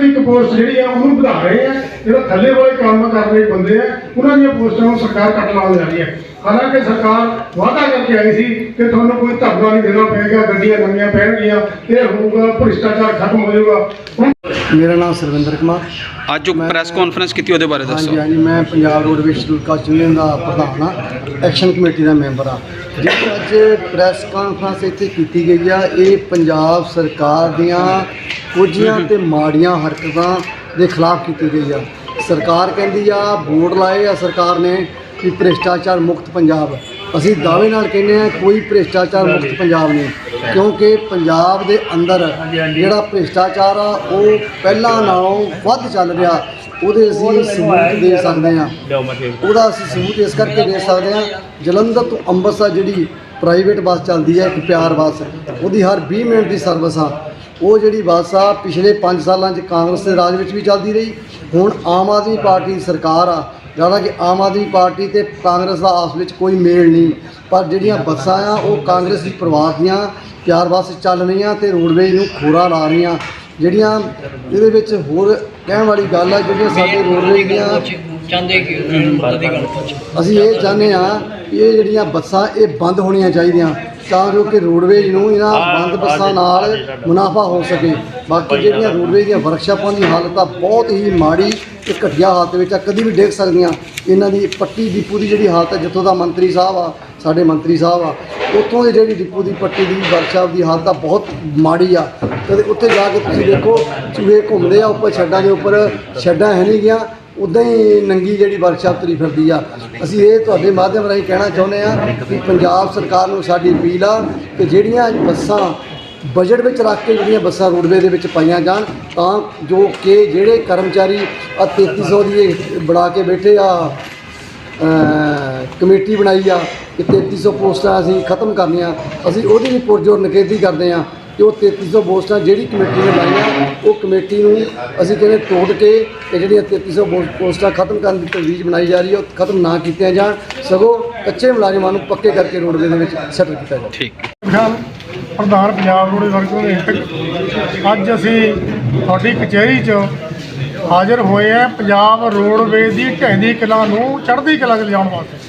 ਦੀ ਇੱਕ ਪੋਸਟ ਜਿਹੜੀ ਆ, ਉਹਨੂੰ ਵਧਾ ਰਹੇ ਆ। ਜਿਹੜਾ ਥੱਲੇ ਵਾਲੇ ਕੰਮ ਕਰ ਰਹੇ ਬੰਦੇ ਆ, ਉਹਨਾਂ ਦੀਆਂ ਪੋਸਟਾਂ ਨੂੰ ਸਰਕਾਰ ਕੱਟ ਲਾਉਣ ਜਾ ਰਹੀ ਹੈ ਹਾਲਾਂਕਿ ਸਰਕਾਰ ਵਾਅਦਾ ਕਰਕੇ ਆਈ ਸੀ ਕਿ ਤੁਹਾਨੂੰ ਕੋਈ ਧਰਨਾ ਨਹੀਂ ਦੇਣਾ ਪਏਗਾ ਗੱਡੀਆਂ ਨਵੀਆਂ ਪੈਣਗੀਆਂ ਇਹ ਹੋਊਗਾ ਭ੍ਰਿਸ਼ਟਾਚਾਰ ਖਤਮ ਹੋ ਜਾਊਗਾ। ਹੁਣ ਮੇਰਾ ਨਾਮ ਸਰਵਿੰਦਰ ਕੁਮਾਰ। ਅੱਜ ਜੋ ਪ੍ਰੈਸ ਕਾਨਫਰੰਸ ਕੀਤੀ ਉਹਦੇ ਬਾਰੇ ਦੱਸੋ। ਹਾਂਜੀ ਹਾਂਜੀ ਮੈਂ ਪੰਜਾਬ ਰੋਡਵੇਜ਼ ਕਾਸਟ ਯੂਨੀਅਨ ਦਾ ਪ੍ਰਧਾਨ ਹਾਂ ਐਕਸ਼ਨ ਕਮੇਟੀ ਦਾ ਮੈਂਬਰ ਹਾਂ। ਜਿਹੜੀ ਅੱਜ ਪ੍ਰੈਸ ਕਾਨਫਰੰਸ ਇੱਥੇ ਕੀਤੀ ਗਈ ਆ ਇਹ ਪੰਜਾਬ ਸਰਕਾਰ ਦੀਆਂ ਕੁਝੀਆਂ ਤੇ ਮਾੜੀਆਂ ਹਰਕਤਾਂ ਦੇ ਖਿਲਾਫ ਕੀਤੀ ਗਈ ਆ। ਸਰਕਾਰ ਕਹਿੰਦੀ ਆ ਬੋਰਡ ਲਾਏ ਆ ਸਰਕਾਰ ਨੇ ਕਿ ਭ੍ਰਿਸ਼ਟਾਚਾਰ ਮੁਕਤ ਪੰਜਾਬ। ਅਸੀਂ ਦਾਅਵੇ ਨਾਲ ਕਹਿੰਦੇ ਆ ਕੋਈ ਭ੍ਰਿਸ਼ਟਾਚਾਰ ਮੁਕਤ ਪੰਜਾਬ ਨਹੀਂ ਕਿਉਂਕਿ ਪੰਜਾਬ ਦੇ ਅੰਦਰ ਜਿਹੜਾ ਭ੍ਰਿਸ਼ਟਾਚਾਰ ਆ ਉਹ ਪਹਿਲਾਂ ਨਾਲੋਂ ਵੱਧ ਚੱਲ ਰਿਹਾ। ਉਹਦੇ ਅਸੀਂ ਸਬੂਤ ਦੇ ਸਕਦੇ ਹਾਂ। ਉਹਦਾ ਅਸੀਂ ਸਬੂਤ ਇਸ ਕਰਕੇ ਦੇ ਸਕਦੇ ਹਾਂ ਜਲੰਧਰ ਤੋਂ ਅੰਮ੍ਰਿਤਸਰ ਜਿਹੜੀ ਪ੍ਰਾਈਵੇਟ ਬੱਸ ਚੱਲਦੀ ਹੈ ਇੱਕ ਪਿਆਰ ਬੱਸ ਉਹਦੀ ਹਰ 20 ਮਿੰਟ ਦੀ ਸਰਵਿਸ ਆ। ਉਹ ਜਿਹੜੀ ਬੱਸ ਆ ਪਿਛਲੇ 5 ਸਾਲਾਂ 'ਚ ਕਾਂਗਰਸ ਦੇ ਰਾਜ ਵਿੱਚ ਵੀ ਚੱਲਦੀ ਰਹੀ। ਹੁਣ ਆਮ ਆਦਮੀ ਪਾਰਟੀ ਦੀ ਸਰਕਾਰ ਆ ਜ਼ਿਆਦਾ ਕਿ ਆਮ ਆਦਮੀ ਪਾਰਟੀ ਤੇ ਕਾਂਗਰਸ ਦਾ ਆਪਸ ਵਿੱਚ ਕੋਈ ਮੇਲ ਨਹੀਂ। ਪਰ ਜਿਹੜੀਆਂ ਬੱਸਾਂ ਆ, ਉਹ ਕਾਂਗਰਸ ਦੀ ਪਰਿਵਾਰ ਦੀਆਂ, ਪਿਆਰ ਬੱਸ ਚੱਲ ਰਹੀਆਂ ਤੇ ਰੋਡਵੇਜ਼ ਨੂੰ ਖੋਰਾ ਲਾ ਰਹੀਆਂ। ਜਿਹੜੀਆਂ ਇਹਦੇ ਵਿੱਚ ਹੋਰ ਕਹਿਣ ਵਾਲੀ ਗੱਲ ਆ, ਜਿਹੜੀਆਂ ਸਾਡੇ ਰੋਡਵੇਜ਼ ਦੀਆਂ ਚਾਹੁੰਦੇ ਕਿ ਉਹਨਾਂ ਦੀ ਗੱਲ ਪੁੱਛ। ਅਸੀਂ ਇਹ ਚਾਹੁੰਦੇ ਹਾਂ ਕਿ ਇਹ ਜਿਹੜੀਆਂ ਬੱਸਾਂ ਇਹ ਬੰਦ ਹੋਣੀਆਂ ਚਾਹੀਦੀਆਂ ਤਾਂ ਜੋ ਕਿ ਰੋਡਵੇਜ਼ ਨੂੰ ਇਹਨਾਂ ਬੰਦ ਬੱਸਾਂ ਨਾਲ ਮੁਨਾਫਾ ਹੋ ਸਕੇ। ਬਾਕੀ ਜਿਹੜੀਆਂ ਰੋਡਵੇਜ਼ ਦੀਆਂ ਵਰਕਸ਼ਾਪਾਂ ਦੀ ਹਾਲਤ ਆ ਬਹੁਤ ਹੀ ਮਾੜੀ ਤੇ ਘਟੀਆ ਹਾਲਤ ਵਿੱਚ ਆ ਕਦੀ ਵੀ ਡੇਗ ਸਕਦੀਆਂ। ਇਹਨਾਂ ਦੀ ਪੱਟੀ ਡਿਪੂ ਦੀ ਜਿਹੜੀ ਹਾਲਤ ਹੈ ਜਿੱਥੋਂ ਦਾ ਮੰਤਰੀ ਸਾਹਿਬ ਆ ਸਾਡੇ ਮੰਤਰੀ ਸਾਹਿਬ ਆ ਉੱਥੋਂ ਦੀ ਜਿਹੜੀ ਡਿਪੂ ਦੀ ਪੱਟੀ ਦੀ ਵਰਕਸ਼ਾਪ ਦੀ ਹਾਲਤ ਆ ਬਹੁਤ ਮਾੜੀ ਆ। ਤੇ ਉੱਥੇ ਜਾ ਕੇ ਤੁਸੀਂ ਦੇਖੋ ਚੂਹੇ ਘੁੰਮਦੇ ਆ ਉੱਪਰ ਛੱਡਾਂ ਦੇ ਉੱਪਰ ਛੱਡਾਂ ਹੈ ਨਹੀਂ ਗਿਆ ਉਦਾਂ ਹੀ ਨੰਗੀ ਜਿਹੜੀ ਵਰਕਸ਼ਾਪ ਤੁਰੀ ਫਿਰਦੀ ਆ। ਅਸੀਂ ਇਹ ਤੁਹਾਡੇ ਮਾਧਿਅਮ ਰਾਹੀਂ ਕਹਿਣਾ ਚਾਹੁੰਦੇ ਆ ਕਿ ਪੰਜਾਬ ਸਰਕਾਰ ਨੂੰ ਸਾਡੀ ਅਪੀਲ ਆ ਕਿ ਜਿਹੜੀਆਂ ਬੱਸਾਂ ਬਜਟ ਵਿੱਚ ਰੱਖ ਕੇ ਜਿਹੜੀਆਂ ਬੱਸਾਂ ਰੋਡਵੇ ਦੇ ਵਿੱਚ ਪਾਈਆਂ ਜਾਣ, ਤਾਂ ਜੋ ਕਿ ਜਿਹੜੇ ਕਰਮਚਾਰੀ ਆ 3300 ਦੀ ਇਹ ਬਣਾ ਕੇ ਬੈਠੇ ਆ ਕਮੇਟੀ ਬਣਾਈ ਆ ਕਿ 3300 ਪੋਸਟਾਂ ਅਸੀਂ ਖਤਮ ਕਰਨੀਆਂ, ਅਸੀਂ ਉਹਦੀ ਵੀ ਪੁਰਜੋਰ ਨਿਖੇਧੀ ਕਰਦੇ ਆ ਕਿ ਉਹ 3300 ਪੋਸਟਾਂ ਜਿਹੜੀ ਕਮੇਟੀ ਨੇ ਲਾਈਆਂ ਉਹ ਕਮੇਟੀ ਨੂੰ ਅਸੀਂ ਕਹਿੰਦੇ ਤੋੜ ਕੇ ਇਹ ਜਿਹੜੀਆਂ 3300 ਪੋ- ਪੋਸਟਾਂ ਖਤਮ ਕਰਨ ਦੀ ਤਜਵੀਜ਼ ਬਣਾਈ ਜਾ ਰਹੀ ਹੈ ਉਹ ਖਤਮ ਨਾ ਕੀਤੀਆਂ ਜਾਣ ਸਗੋਂ ਕੱਚੇ ਮੁਲਾਜ਼ਮਾਂ ਨੂੰ ਪੱਕੇ ਕਰਕੇ ਰੋਡਵੇ ਦੇ ਵਿੱਚ ਸੈਟਲ ਕੀਤਾ ਜਾਵੇ। ਠੀਕ। ਖਿਆਲ ਪ੍ਰਧਾਨ ਪੰਜਾਬ ਰੋਡ ਵਰਗੋਂ ਦੇ ਹਿੱਤ ਅੱਜ ਅਸੀਂ ਤੁਹਾਡੀ ਕਚਹਿਰੀ 'ਚ ਹਾਜ਼ਰ ਹੋਏ ਆ ਪੰਜਾਬ ਰੋਡਵੇਜ਼ ਦੀ ਢਹਿੰਦੀ ਕਲਾ ਨੂੰ ਚੜ੍ਹਦੀ ਕਲਾ 'ਚ ਲਿਜਾਉਣ ਵਾਸਤੇ।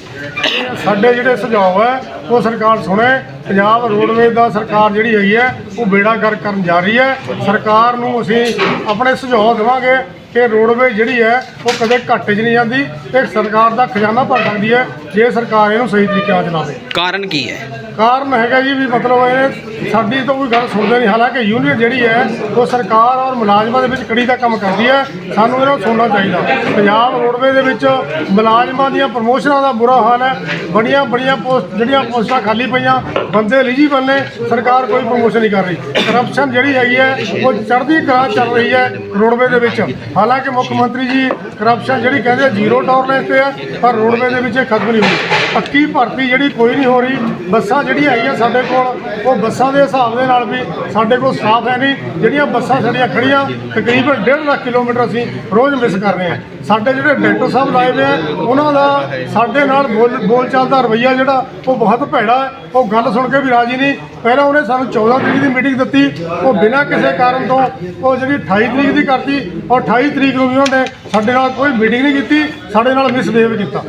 ਸਾਡੇ ਜਿਹੜੇ ਸੁਝਾਅ ਹੈ ਉਹ ਸਰਕਾਰ ਸੁਣੇ ਪੰਜਾਬ ਰੋਡਵੇਜ਼ ਦਾ ਸਰਕਾਰ ਜਿਹੜੀ ਹੈਗੀ ਹੈ ਉਹ ਬੇੜਾ ਗਰ ਕਰਨ ਜਾ ਰਹੀ ਹੈ। ਸਰਕਾਰ ਨੂੰ ਅਸੀਂ ਆਪਣੇ ਸੁਝਾਅ ਦੇਵਾਂਗੇ ਕਿ ਰੋਡਵੇਜ਼ ਜਿਹੜੀ ਹੈ ਉਹ ਕਦੇ ਘਾਟੇ 'ਚ ਨਹੀਂ ਜਾਂਦੀ ਤੇ ਸਰਕਾਰ ਦਾ ਖਜ਼ਾਨਾ ਭਰ ਸਕਦੀ ਹੈ ਜੇ ਸਰਕਾਰ ਇਹਨੂੰ ਸਹੀ ਤਰੀਕੇ ਨਾਲ ਚਲਾਵੇ। ਕਾਰਨ ਕੀ ਹੈ? ਕਾਰਨ ਹੈਗਾ ਜੀ ਵੀ ਮਤਲਬ ਇਹ ਸਾਡੀ ਤਾਂ ਕੋਈ ਗੱਲ ਸੁਣਦੇ ਨਹੀਂ ਹਾਲਾਂਕਿ ਯੂਨੀਅਨ ਜਿਹੜੀ ਹੈ ਉਹ ਸਰਕਾਰ ਔਰ ਮੁਲਾਜ਼ਮਾਂ ਦੇ ਵਿੱਚ ਕੜੀ ਦਾ ਕੰਮ ਕਰਦੀ ਹੈ। ਸਾਨੂੰ ਇਹਨਾਂ ਨੂੰ ਸੁਣਨਾ ਚਾਹੀਦਾ। ਪੰਜਾਬ ਰੋਡਵੇ ਦੇ ਵਿੱਚ ਮੁਲਾਜ਼ਮਾਂ ਦੀਆਂ ਪ੍ਰਮੋਸ਼ਨਾਂ ਦਾ ਬੁਰਾ ਹਾਲ ਹੈ। ਬੜੀਆਂ ਬੜੀਆਂ ਪੋਸਟ ਜਿਹੜੀਆਂ ਪੋਸਟਾਂ ਖਾਲੀ ਪਈਆਂ, ਬੰਦੇ ਐਲੀਜੀਬਲ ਨੇ, ਸਰਕਾਰ ਕੋਈ ਪ੍ਰਮੋਸ਼ਨ ਨਹੀਂ ਕਰ ਰਹੀ। ਕਰਪਸ਼ਨ ਜਿਹੜੀ ਹੈਗੀ ਹੈ, ਉਹ ਚੜ੍ਹਦੀ ਕਲਾ ਚੱਲ ਰਹੀ ਹੈ ਰੋਡਵੇ ਦੇ ਵਿੱਚ। ਹਾਲਾਂਕਿ ਮੁੱਖ ਮੰਤਰੀ ਜੀ ਕਰਪਸ਼ਨ ਜਿਹੜੀ ਕਹਿੰਦੇ ਜ਼ੀਰੋ ਟੋਲਰੈਂਸ ਤੇ ਹੈ ਪਰ ਰੋਡਵੇ ਦੇ ਵਿੱਚ ਇਹ ਖਤਮ ਨਹੀਂ ਹੋਈ। ਪੱਕੀ ਭਰਤੀ ਜਿਹੜੀ ਕੋਈ ਨਹੀਂ ਹੋ ਰਹੀ। ਬੱਸਾਂ ਜਿਹੜੀਆਂ ਹੈਗੀਆਂ ਸਾਡੇ ਕੋਲ, ਉਹ ਬੱਸਾਂ ਦੇ ਹਿਸਾਬ ਦੇ ਨਾਲ ਵੀ ਸਾਡੇ ਕੋਲ ਸਟਾਫ ਹੈ ਨਹੀਂ। ਜਿਹੜੀਆਂ ਬੱਸਾਂ ਸਾਡੀਆਂ ਖੜੀਆਂ ਤਕਰੀਬਨ 1.5 ਲੱਖ ਕਿਲੋਮੀਟਰ ਅਸੀਂ ਰੋਜ਼ ਮਿਸ ਕਰ ਰਹੇ ਹਾਂ। ਸਾਡੇ ਜਿਹੜੇ ਡਾਇਰੈਕਟਰ ਸਾਹਿਬ ਲਾਏ ਹੋਏ ਉਹਨਾਂ ਦਾ ਸਾਡੇ ਨਾਲ ਬੋਲ ਬੋਲਚਾਲ ਦਾ ਰਵੱਈਆ ਜਿਹੜਾ, ਉਹ ਬਹੁਤ ਭੈੜਾ ਹੈ। ਉਹ ਗੱਲ ਸੁਣ ਕੇ ਵੀ ਰਾਜੀ ਨਹੀਂ। ਪਹਿਲਾਂ ਉਹਨੇ ਸਾਨੂੰ 14 ਤਰੀਕ ਦੀ ਮੀਟਿੰਗ ਦਿੱਤੀ। ਉਹ ਬਿਨਾਂ ਕਿਸੇ ਕਾਰਨ ਤੋਂ ਉਹ ਜਿਹੜੀ 28 ਤਰੀਕ ਦੀ ਕਰਤੀ ਔਰ 28 ਤਰੀਕ ਨੂੰ ਵੀ ਉਹਨੇ ਸਾਡੇ ਨਾਲ ਕੋਈ ਮੀਟਿੰਗ ਨਹੀਂ ਕੀਤੀ, ਸਾਡੇ ਨਾਲ ਮਿਸਬਿਹੇਵ ਕੀਤਾ।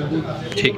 ਠੀਕ।